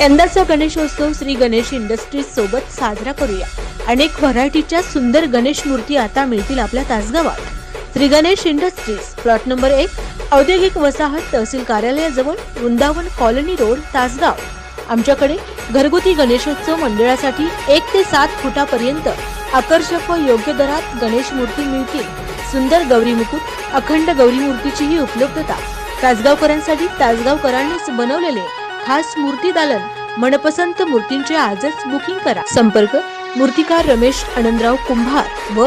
यंदाचा गणेशोत्सव श्री गणेश इंडस्ट्रीज सोबत साजरा करूया. अनेक व्हरायटीच्या सुंदर गणेश मूर्ती आता मिळतील आपल्या तासगावात. Shri Ganesh industries plot number एक औद्योगिक वसाहत तहसील कार्यालयाजवळ वृंदावन कॉलनी रोड तासगाव. आमच्याकडे घरगुती गणेशोत्सव मंडळासाठी एक ते सात फुटापर्यंत आकर्षक व योग्य दरात गणेश मूर्ती मिळतील. सुंदर गौरी मुकुट अखंड गौरी मूर्तीचीही उपलब्धता. तासगावकरांसाठी तासगावकरांनीच बनवलेले खास मूर्ती दालन मनपसंत मूर्तींचे आजच बुकिंग करा. संपर्क मूर्तिकार रमेश आनंदराव कुंभार व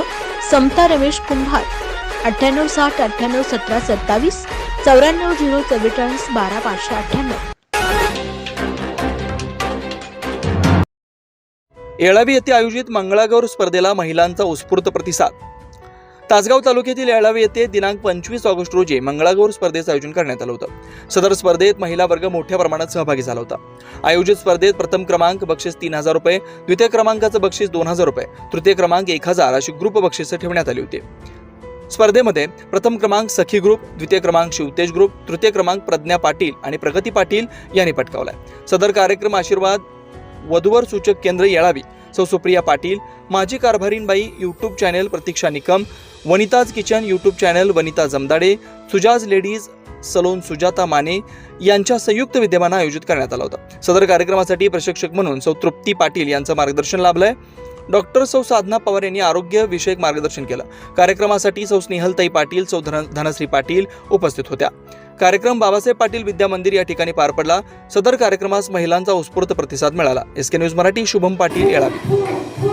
समता रमेश कुंभार. अठ्ठ्याण्णव साठ अठ्ठ्याण्णव सतरा सत्तावीस चौऱ्याण्णव झिरो चव्वेचाळीस बारा पाचशे अठ्ठ्याण्णव. येळावी येथे आयोजित मंगळागौर स्पर्धेला महिलांचा उत्स्फूर्त प्रतिसाद. तासगाव तालुक्यातील येळावी येथे दिनांक पंचवीस ऑगस्ट रोजी मंगळागौर स्पर्धेचं आयोजन करण्यात आलं होतं. सदर स्पर्धेत महिला वर्ग मोठ्या प्रमाणात सहभागी झाला होता. आयोजित स्पर्धेत प्रथम क्रमांक बक्षीस तीन हजार रुपये द्वितीय क्रमांकाचं बक्षीस दोन हजार रुपये तृतीय क्रमांक एक हजार अशी ग्रुप बक्षिसं ठेवण्यात आली होती. स्पर्धेमध्ये प्रथम क्रमांक सखी ग्रुप द्वितीय क्रमांक शिवतेज ग्रुप तृतीय क्रमांक प्रज्ञा पाटील आणि प्रगती पाटील यांनी पटकावलाय. सदर कार्यक्रम आशीर्वाद वधूवर सूचक केंद्र येळावी सौ सुप्रिया पाटील माजी कारभारीणबाई YouTube channel Pratiksha Nikam Vanita's kitchen YouTube channel Vanita Jamdade Suja's ladies salon Sujata Mane यांच्या संयुक्त विद्यमानं आयोजित करण्यात आला होता. सदर कार्यक्रमासाठी प्रशिक्षक म्हणून सौ तृप्ती पाटील यांचं मार्गदर्शन लाभलं आहे डॉक्टर सौ साधना पवार यांनी आरोग्य विषयक मार्गदर्शन केलं. कार्यक्रमासाठी सौ स्नेहलताई पाटील सौ धन धनश्री पाटील उपस्थित होत्या. कार्यक्रम बाबासाहेब पाटील विद्या मंदिर या ठिकाणी पार पडला. सदर कार्यक्रमास महिलांचा उत्स्फूर्त प्रतिसाद मिळाला. S K news Marathi Shubham Patil Yelavi.